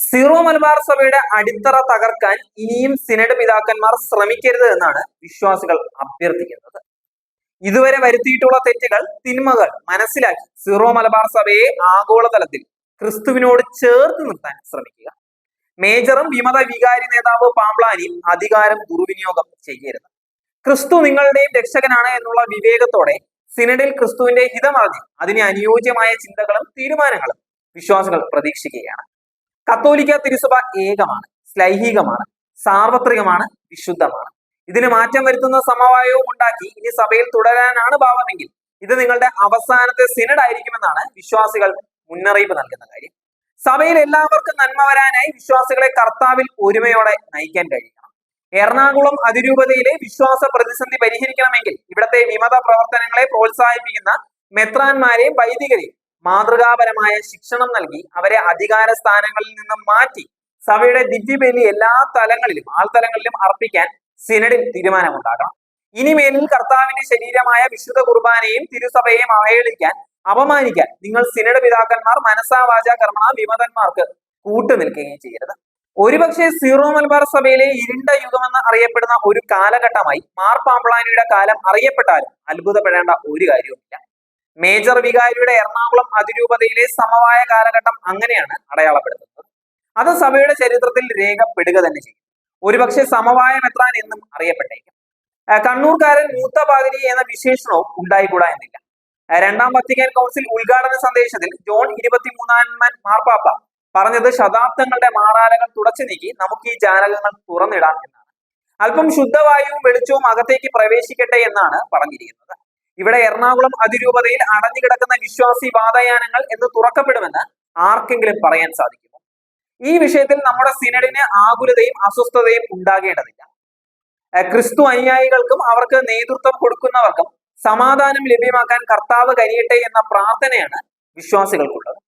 Zero Malabar സഭയുടെ അടിത്തറ തകർക്കാൻ ഇനിയും സിനഡ് പിതാക്കന്മാർ ശ്രമിക്കരുത് എന്നാണ് വിശ്വാസികൾ അഭ്യർത്ഥിക്കുന്നത്. ഇതുവരെ വരുത്തിയിട്ടുള്ള തെറ്റുകൾ തിന്മകൾ മനസ്സിലാക്കി സീറോ മലബാർ സഭയെ ആഗോളതലത്തിൽ ക്രിസ്തുവിനോട് ചേർത്ത് നിർത്താൻ ശ്രമിക്കുക. മേജറും വിമത വികാരി നേതാവ് പാംപ്ലാനിയും അധികാരം ദുർവിനിയോഗം ചെയ്യരുത്. ക്രിസ്തു നിങ്ങളുടെയും രക്ഷകനാണ് എന്നുള്ള വിവേകത്തോടെ സിനഡിൽ ക്രിസ്തുവിന്റെ ഹിതമറിഞ്ഞ് അതിന് അനുയോജ്യമായ ചിന്തകളും തീരുമാനങ്ങളും വിശ്വാസികൾ പ്രതീക്ഷിക്കുകയാണ്. കത്തോലിക്ക തിരുസഭ ഏകമാണ് സ്ലൈഹികമാണ് സാർവത്രികമാണ് വിശുദ്ധമാണ്. ഇതിന് മാറ്റം വരുത്തുന്ന സമവായവും ഉണ്ടാക്കി ഇനി സഭയിൽ തുടരാനാണ് ഭാവമെങ്കിൽ ഇത് നിങ്ങളുടെ അവസാനത്തെ സിനഡ് ആയിരിക്കുമെന്നാണ് വിശ്വാസികൾ മുന്നറിയിപ്പ് നൽകുന്ന കാര്യം. സഭയിൽ എല്ലാവർക്കും നന്മ വരാനായി വിശ്വാസികളെ കർത്താവിൽ ഒരുമയോടെ നയിക്കാൻ കഴിയണം. എറണാകുളം അതിരൂപതയിലെ വിശ്വാസ പ്രതിസന്ധി പരിഹരിക്കണമെങ്കിൽ ഇവിടത്തെ വിമത പ്രവർത്തനങ്ങളെ പ്രോത്സാഹിപ്പിക്കുന്ന മെത്രാന്മാരെയും വൈദികരെയും മാതൃകാപരമായ ശിക്ഷണം നൽകി അവരെ അധികാര സ്ഥാനങ്ങളിൽ നിന്നും മാറ്റി സഭയുടെ ദിവ്യബലി എല്ലാ തലങ്ങളിലും ആൾത്തലങ്ങളിലും അർപ്പിക്കാൻ സിനഡിൽ തീരുമാനമുണ്ടാകണം. ഇനിമേലിൽ കർത്താവിന്റെ ശരീരമായ വിശുദ്ധ കുർബാനയും തിരുസഭയെയും അവഹേളിക്കാൻ അപമാനിക്കാൻ നിങ്ങൾ സിനഡ് പിതാക്കന്മാർ മനസ്സാ വാച കർമ്മ വിമതന്മാർക്ക് കൂട്ടുനിൽക്കുകയും ചെയ്യരുത്. ഒരുപക്ഷെ സീറോ മലബാർ സഭയിലെ ഇരുണ്ട യുഗമെന്ന് അറിയപ്പെടുന്ന ഒരു കാലഘട്ടമായി മാർ പാമ്പ്ളാനിയുടെ കാലം അറിയപ്പെട്ടാലും അത്ഭുതപ്പെടേണ്ട ഒരു കാര്യവുമില്ല. മേജർ വികാരിയുടെ എറണാകുളം അതിരൂപതയിലെ സമവായ കാലഘട്ടം അങ്ങനെയാണ് അടയാളപ്പെടുത്തുന്നത്. അത് സഭയുടെ ചരിത്രത്തിൽ രേഖപ്പെടുക തന്നെ ചെയ്യും. ഒരുപക്ഷെ സമവായ മെത്രാൻ എന്നും അറിയപ്പെട്ടേക്കും. കണ്ണൂർക്കാരൻ മൂത്ത പാതിരി എന്ന വിശേഷണവും ഉണ്ടായിക്കൂടാ എന്നില്ല. രണ്ടാം വത്തിക്കാൻ കൗൺസിൽ ഉദ്ഘാടന സന്ദേശത്തിൽ ജോൺ ഇരുപത്തിമൂന്നാമൻ മാർപ്പാപ്പ പറഞ്ഞത് ശതാബ്ദങ്ങളുടെ മാറാലകൾ തുടച്ചു നീക്കി നമുക്ക് ഈ ജാലകങ്ങൾ തുറന്നിടാം എന്നാണ്. അല്പം ശുദ്ധവായുവും വെളിച്ചവും അകത്തേക്ക് പ്രവേശിക്കട്ടെ എന്നാണ് പറഞ്ഞിരിക്കുന്നത്. ഇവിടെ എറണാകുളം അതിരൂപതയിൽ അടഞ്ഞുകിടക്കുന്ന വിശ്വാസി വാതയാനങ്ങൾ എന്ന് തുറക്കപ്പെടുമെന്ന് ആർക്കെങ്കിലും പറയാൻ സാധിക്കുമോ? ഈ വിഷയത്തിൽ നമ്മുടെ സിനഡിന് ആകുലതയും അസ്വസ്ഥതയും ഉണ്ടാകേണ്ടതില്ല. ക്രിസ്തു അനുയായികൾക്കും അവർക്ക് നേതൃത്വം കൊടുക്കുന്നവർക്കും സമാധാനം ലഭ്യമാക്കാൻ കർത്താവ് കരിയട്ടെ എന്ന പ്രാർത്ഥനയാണ് വിശ്വാസികൾക്കുള്ളത്.